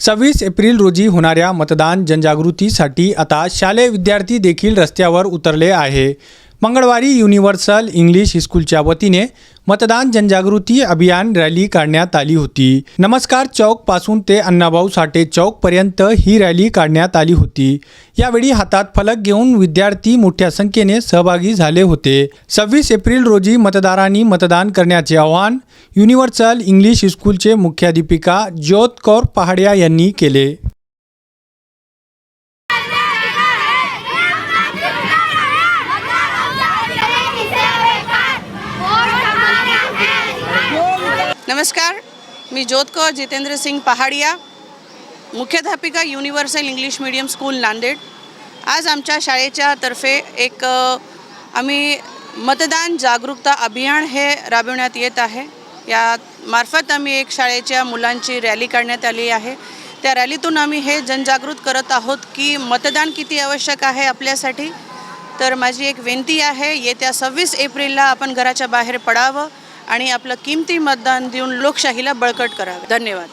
सव्वीस एप्रिल रोजी होणाऱ्या मतदान जनजागृतीसाठी आता शालेय विद्यार्थी देखील रस्त्यावर उतरले आहे. मंगळवारी युनिव्हर्सल इंग्लिश स्कूलच्या वतीने मतदान जनजागृती अभियान रॅली काढण्यात आली होती. नमस्कार चौकपासून ते अण्णाभाऊ साठे चौक पर्यंत ही रॅली काढण्यात आली होती. यावेळी हातात फलक घेऊन विद्यार्थी मोठ्या संख्येने सहभागी झाले होते. सव्वीस एप्रिल रोजी मतदारांनी मतदान करण्याचे आवाहन युनिव्हर्सल इंग्लिश स्कूलचे मुख्याध्यापिका ज्योत कौर पहाड्या यांनी केले. नमस्कार मी ज्योतकौर जितेंद्र सिंग पहाडिया मुख्याध्यापिका universal English medium school Nanded. आज आमच्या शाळेच्या तर्फे एक आम्ही मतदान जागरूकता अभियान हे राबवण्यात येत आहे. या मार्फत आम्ही एक शाळेच्या मुलांची रॅली काढण्यात आली आहे. त्या रॅलीतून आम्ही हे जनजागृत करत आहोत की मतदान किती आवश्यक आहे आपल्यासाठी. तर माझी एक विनंती आहे येत्या सव्वीस एप्रिलला आपण घराच्या बाहेर पडावं. आणि आपलं किमती मतदान देऊन लोकशाहीला बळकट करावे. धन्यवाद.